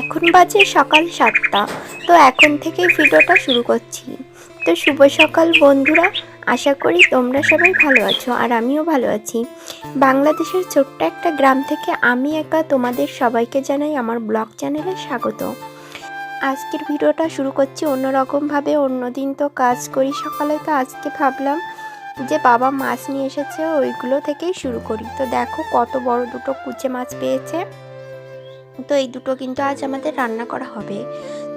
এখন বাজে সকাল সাতটা। তো এখন থেকে ভিডিওটা শুরু করছি। তো শুভ সকাল বন্ধুরা, আশা করি তোমরা সবাই ভালো আছো আর আমিও ভালো আছি। বাংলাদেশের ছোট্ট একটা গ্রাম থেকে আমি একা তোমাদের সবাইকে জানাই আমার ব্লগ চ্যানেলে স্বাগত। আজকের ভিডিওটা শুরু করছি অন্যরকমভাবে, অন্যদিন তো কাজ করি সকালে, তো আজকে ভাবলাম যে বাবা মাছ নিয়ে এসেছে, ওইগুলো থেকেই শুরু করি। তো দেখো কত বড় দুটো কুচে মাছ পেয়েছে। তো এই দুটো কিন্তু আজ আমাদের রান্না করা হবে।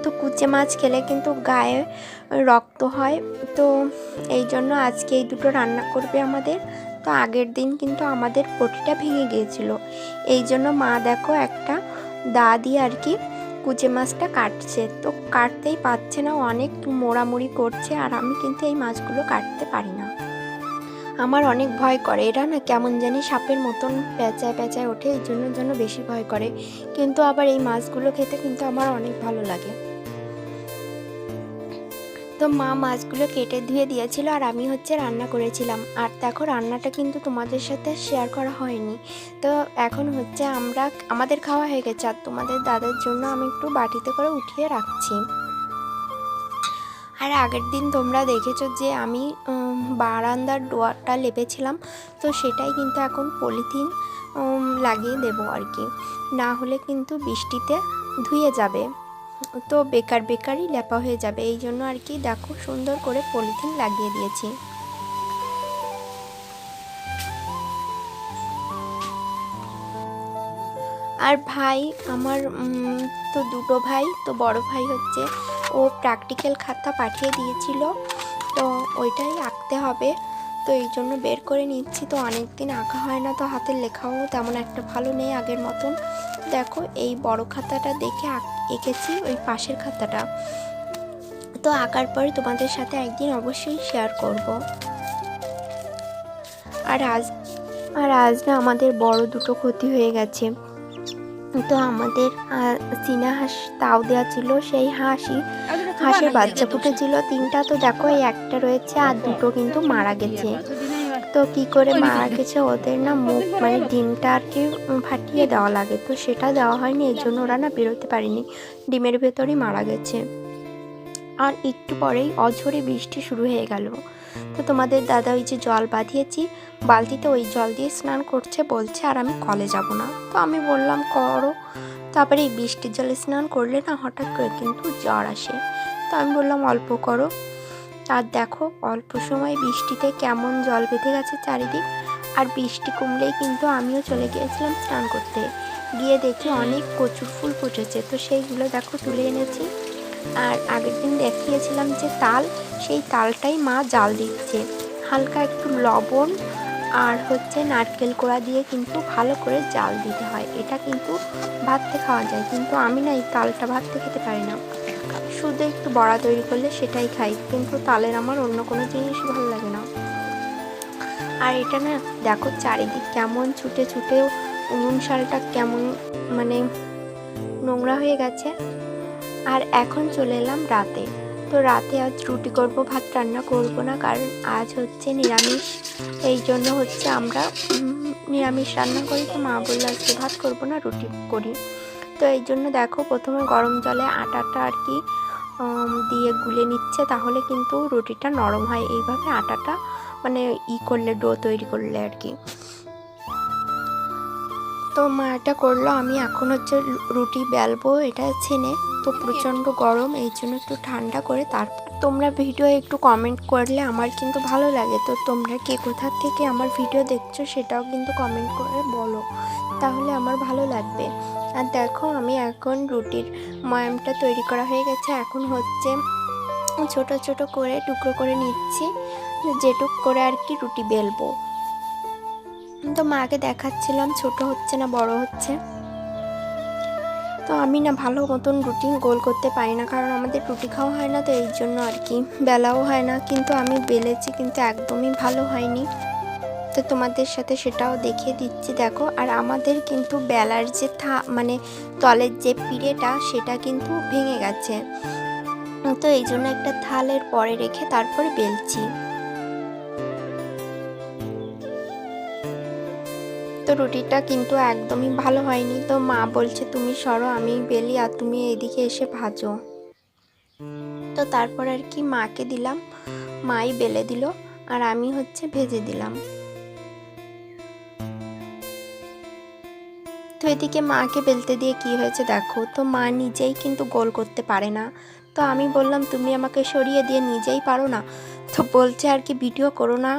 তো কুচে মাছ খেলে কিন্তু গায়ে রক্ত হয়। তো এই জন্য আজকে এই দুটো রান্না করবে আমাদের। তো আগের দিন কিন্তু আমাদের পটিটা ভেঙে গিয়েছিল। এই জন্য মা দেখো একটা দা দিয়ে আর কি কুচে মাছটা কাটছে। তো কাটতেই পারছে না, অনেক মোড়ামুড়ি করছে আর আমি কিন্তু এই মাছগুলো কাটতে পারি না। আমার অনেক ভয় করে। এরা না কেমন জানি সাপের মতন পেঁচায় পেঁচায় ওঠে এই জন্য জন্য বেশি ভয় করে। কিন্তু আবার এই মাছগুলো খেতে কিন্তু আমার অনেক ভালো লাগে। তো মা মাছগুলো কেটে ধুয়ে দিয়েছিল আর আমি হচ্ছে রান্না করেছিলাম। আর দেখো রান্নাটা কিন্তু তোমাদের সাথে শেয়ার করা হয়নি। তো এখন হচ্ছে আমরা, আমাদের খাওয়া হয়ে গেছে আর তোমাদের দাদার জন্য আমি একটু বাটিতে করে উঠিয়ে রাখছি। আর আগের দিন তোমরা দেখেছ যে আমি বারান্দার ডোয়ারটা লেপেছিলাম, তো সেটাই কিন্তু এখন পলিথিন লাগিয়ে দেবো আর কি। না হলে কিন্তু বৃষ্টিতে ধুয়ে যাবে। তো বেকার বেকারই লেপা হয়ে যাবে। এই জন্য আর কি দেখো সুন্দর করে পলিথিন লাগিয়ে দিয়েছি। আর ভাই, আমার তো দুটো ভাই, তো বড় ভাই হচ্ছে, ও প্র্যাকটিক্যাল খাতা পাঠিয়ে দিয়েছিল। তো ওইটাই আঁকতে হবে। তো এই জন্য বের করে নিচ্ছি। তো অনেক দিন আঁকা হয় না, তো হাতের লেখাও তেমন একটা ভালো নেই আগের মতন। দেখো, এই বড় খাতাটা দেখে এঁকেছি ওই পাশের খাতাটা। তো আঁকার পরে তোমাদের সাথে একদিন অবশ্যই শেয়ার করব। আর আজ আর আজ না আমাদের বড় দুটো ক্ষতি হয়ে গেছে। তো আমাদের চীনা হাঁস তাও দেওয়া ছিল, সেই হাঁসই হাঁসের বাচ্চা ফুটেছিল তিনটা তো দেখো এই একটা রয়েছে আর দুটো কিন্তু মারা গেছে। তো কি করে মারা গেছে ওদের না মুখ মানে ডিমটা আর কি ফাটিয়ে দেওয়া লাগে। তো সেটা দেওয়া হয়নি এর জন্য ওরা না বেরোতে পারেনি। ডিমের ভেতরই মারা গেছে। আর একটু পরেই অঝরে বৃষ্টি শুরু হয়ে গেল। তো তোমাদের দাদা ওই যে জল বাঁধিয়েছি বালতিতে ওই জল দিয়ে স্নান করছে বলছে আর আমি কলে যাব না। তো আমি বললাম করো। তারপরে এই বৃষ্টির জলে স্নান করলে না হঠাৎ করে কিন্তু জ্বর আসে। তো আমি বললাম, অল্প করো। আর দেখো, অল্প সময় বৃষ্টিতে কেমন জল বেঁধে গেছে চারিদিক। আর বৃষ্টি কমলেই কিন্তু আমিও চলে গিয়েছিলাম স্নান করতে। গিয়ে দেখি অনেক কচুর ফুল ফুটেছে। তো সেইগুলো দেখো তুলে এনেছি। আর আগের দিন দেখিয়েছিলাম যে তাল, সেই তালটাই মা জাল দিচ্ছে। হালকা একটু লবণ আর হচ্ছে নারকেল কোড়া দিয়ে কিন্তু ভালো করে জাল দিতে হয়। এটা কিন্তু ভাতে খাওয়া যায়। কিন্তু আমি না এই তালটা ভাতে খেতে পারি না। শুধু একটু বড়া তৈরি করলে সেটাই খাই, কিন্তু তালের আমার অন্য কোনো জিনিস ভালো লাগে না। আর এটা না, দেখো চারিদিক কেমন ছুটে ছুটে উনুন শালটা কেমন মানে নোংরা হয়ে গেছে। আর এখন চলে এলাম রাতে। তো রাতে আজ রুটি করব, ভাত রান্না করব না, কারণ আজ হচ্ছে নিরামিষ। এই জন্য হচ্ছে আমরা নিরামিষ রান্না করি। তো মা বলল, আজকে ভাত করব না, রুটি করি। তো এই জন্য দেখো প্রথমে গরম জলে আটাটা আর কি দিয়ে গুলে নিচ্ছে, তাহলে কিন্তু রুটিটা নরম হয়। এইভাবে আটাটা মানে ই করলে, ডো তৈরি করলে আর কি। তো মা এটা করল, আমি এখন হচ্ছে রুটি বেলবো এটা ছেনে তো প্রচণ্ড গরম, এই জন্য একটু ঠান্ডা করে তারপর তোমরা ভিডিও একটু কমেন্ট করলে আমার কিন্তু ভালো লাগে। তো তোমরা কে কোথা থেকে আমার ভিডিও দেখছ সেটাও কিন্তু কমেন্ট করে বলো, তাহলে আমার ভালো লাগবে। আর দেখো আমি এখন রুটির ময়ামটা তৈরি করা হয়ে গেছে, এখন হচ্ছে ছোট ছোট করে টুকরো করে নিচ্ছি, যেটুক করে আর কি রুটি বেলবো। তো মাকে দেখাচ্ছিলাম, ছোট হচ্ছে না, বড় হচ্ছে। তো আমি না ভালো মতন রুটি গোল করতে পারি না, কারণ আমাদের রুটি খাওয়া হয় না, তো এই জন্য আর কি। বেলাও হয় না, কিন্তু আমি বেলেছি, কিন্তু একদমই ভালো হয়নি। তো তোমাদের সাথে সেটাও দেখিয়ে দিচ্ছি, দেখো। আর আমাদের কিন্তু বেলার যে থা মানে তলের যে পিড়েটা, সেটা কিন্তু ভেঙে গেছে। তো এই জন্য একটা থালের পরে রেখে তারপরে বেলছি। রুটিটা কিন্তু একদমই ভালো হয়নি। তো মা বলছে, তুমি সরো, আমি বেলি আর তুমি এদিকে এসে ভাজো। তো তারপর আর কি মাকে দিলাম, মাই বেলে দিল আর আমি হচ্ছে ভেজে দিলাম। তো এদিকে মাকে বেলতে দিয়ে কি হয়েছে দেখো, তো মা নিজেই কিন্তু গোল করতে পারে না। তো আমি বললাম, তুমি আমাকে সরিয়ে দিয়ে নিজেই পারো না। তো বলছে আর কি, ভিডিও করো না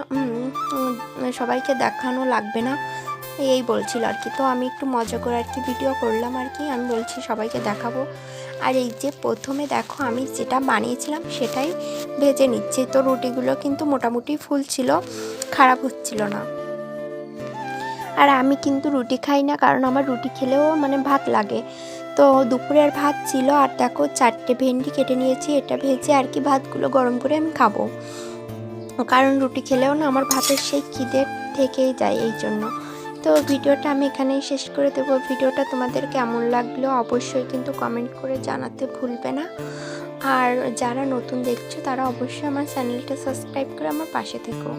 সবাইকে দেখানো লাগবে না। এই বলছিল আর কি। তো আমি একটু মজা করে আর কি ভিডিও করলাম আর কি। আমি বলছি সবাইকে দেখাবো। আর এই যে প্রথমে দেখো আমি যেটা বানিয়েছিলাম সেটাই ভেজে নিচ্ছি। তো রুটিগুলো কিন্তু মোটামুটি ফুল ছিল, খারাপ হচ্ছিল না। আর আমি কিন্তু রুটি খাই না কারণ আমার রুটি খেলেও মানে ভাত লাগে। তো দুপুরের ভাত ছিল আর দেখো চারটে ভেন্ডি কেটে নিয়েছি, এটা ভেজে আর কি ভাতগুলো গরম করে আমি খাব। কারণ রুটি খেলেও না আমার ভাতের সেই খিদে থেকেই যায় এই জন্য। তো ভিডিওটা আমি এখানেই শেষ করে দেব। ভিডিওটা তোমাদের কেমন লাগল অবশ্যই কিন্তু কমেন্ট করে জানাতে ভুলবে না। আর যারা নতুন দেখছ তারা অবশ্যই আমার চ্যানেলটা সাবস্ক্রাইব করে আমার পাশে থেকো।